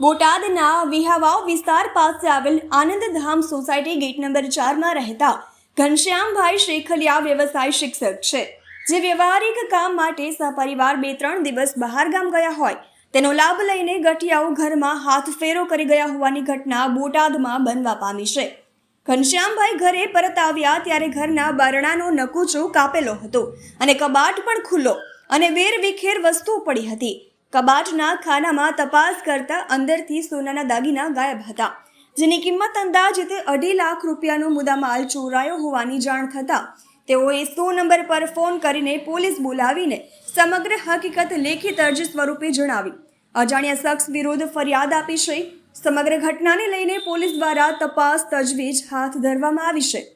બોટાદના વિહાવાવ વિસ્તાર પાસે આવેલ આનંદધામ સોસાયટી ગેટ નંબર ચારમાં રહેતા ઘનશ્યામભાઈ શેખલિયા વ્યવસાય શિક્ષક છે. જે વ્યવહારિક કામ માટે સહપરિવાર બે ત્રણ દિવસ બહાર ગામ ગયા હોય, તેનો લાભ લઈને ગઠિયાઓ ઘરમાં હાથ ફેરો કરી ગયા હોવાની ઘટના બોટાદમાં બનવા પામી છે. ઘનશ્યામભાઈ ઘરે પરત આવ્યા ત્યારે ઘરના બારણાનો નકુચો કાપેલો હતો અને કબાટ પણ ખુલ્લો અને વેર વિખેર વસ્તુઓ પડી હતી. કબાટના ખાનામાં તપાસ કરતા અંદરથી સોનાના દાગીના ગાયબ હતા, જેની કિંમત અંદાજિત અઢી લાખ રૂપિયાનો મુદ્દામાલ ચોરાયો હોવાની જાણ થતાં તેઓએ સો નંબર પર ફોન કરીને પોલીસ બોલાવીને સમગ્ર હકીકત લેખિત અરજી સ્વરૂપે જણાવી. અજાણ્યા શખ્સ વિરુદ્ધ ફરિયાદ આપી છે. સમગ્ર ઘટનાને લઈને પોલીસ દ્વારા તપાસ તજવીજ હાથ ધરવામાં આવી છે.